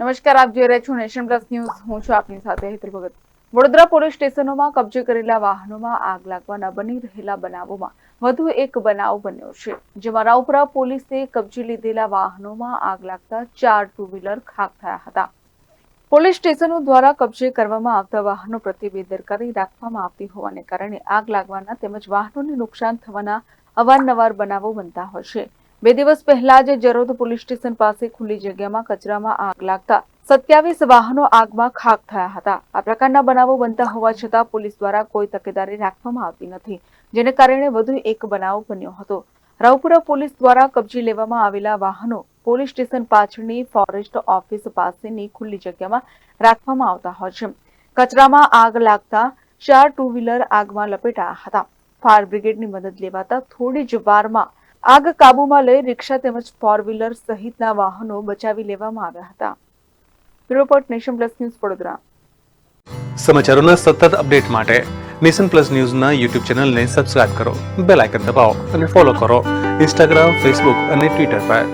નમસ્કાર, આપ જોઈ રહ્યા છો નેશન પ્લસ ન્યૂઝ. હું છું આપની સાથે હેતલ ભગત. વડોદરા પોલીસ સ્ટેશનોમાં કબજે કરેલા વાહનોમાં આગ લાગવાના બની રહેલા બનાવોમાં વધુ એક બનાવ બન્યો છે. જેમાં રાવપુરા પોલીસે કબજે લીધેલા વાહનોમાં આગ લાગતા ચાર ટુ વ્હીલર ખાક થયા હતા. પોલીસ સ્ટેશનો દ્વારા કબજે કરવામાં આવતા વાહનો પ્રત્યે બેદરકારી રાખવામાં આવતી હોવાને કારણે આગ લાગવાના તેમજ વાહનોને નુકસાન થવાના અવારનવાર બનાવો બનતા હોય છે. બે દિવસ પહેલા જ જરોદ પોલીસ સ્ટેશન પાસે ખુલ્લી જગ્યામાં કચરામાં આગ લાગતા સત્યાવીસ વાહનો આગમાં ખાક થયા હતા. આ પ્રકારના બનાવો બનતા હોવા છતાં પોલીસ દ્વારા કોઈ તકેદારી રાખવામાં આવતી નથી, જેને કારણે વધુ એક બનાવ બન્યો હતો. રાવપુરા પોલીસ દ્વારા કબજે લેવામાં આવેલા વાહનો પોલીસ સ્ટેશન પાછળની ફોરેસ્ટ ઓફિસ પાસેની ખુલ્લી જગ્યામાં રાખવામાં આવતા હોય છે. કચરામાં આગ લાગતા ચાર ટુ વ્હીલર આગમાં લપેટાયા હતા. ફાયર બ્રિગેડની મદદ લેવાતા થોડી જ વારમાં આગ કાબૂમાં લઈ રિક્ષા તેમજ ફોર વ્હીલર સહિતના વાહનો બચાવી લેવામાં આવ્યા હતા. Report nation plus news Vadodara. સમાચારોના સતત અપડેટ માટે નેશન પ્લસ ન્યૂઝના યુટ્યુબ ચેનલને સબસ્ક્રાઇબ કરો, બેલ આઇકન દબાવો અને ફોલો કરો. ઇન્સ્ટાગ્રામ, ફેસબુક અને ટ્વિટર પર.